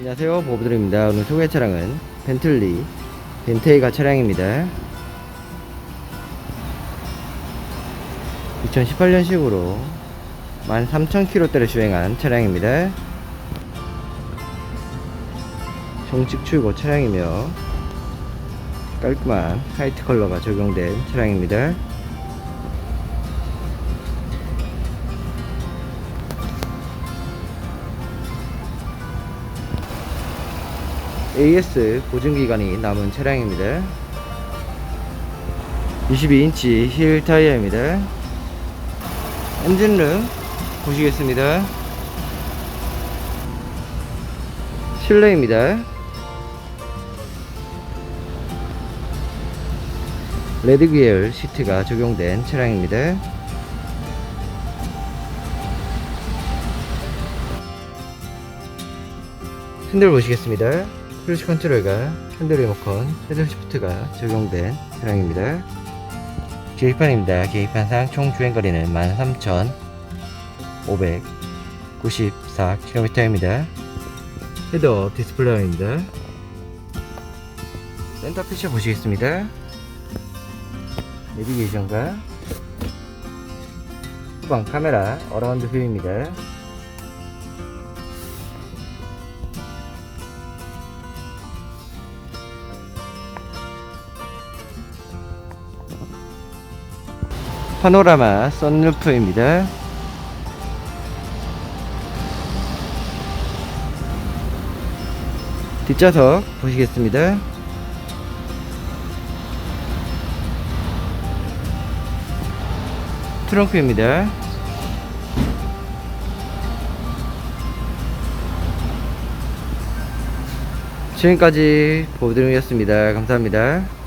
안녕하세요. 보부드입니다. 오늘 소개 차량은 벤틀리 벤테이가 차량입니다. 2018년식으로 13,000km대를 주행한 차량입니다. 정식 출고 차량이며 깔끔한 화이트 컬러가 적용된 차량입니다 AS 보증기간이 남은 차량입니다. 22인치 힐 타이어입니다. 엔진룸 보시겠습니다. 실내입니다. 레드 계열 시트가 적용된 차량입니다. 핸들 보시겠습니다. 크루즈 컨트롤과 핸들 리모컨, 헤드 시프트가 적용된 차량입니다. 계기판입니다. 계기판상 총 주행거리는 13,594km입니다. 헤더 디스플레이입니다. 센터 피처 보시겠습니다. 내비게이션과 후방 카메라 어라운드 뷰입니다. 파노라마 썬루프입니다. 뒷좌석 보시겠습니다. 트렁크입니다. 지금까지 보드름이었습니다. 감사합니다.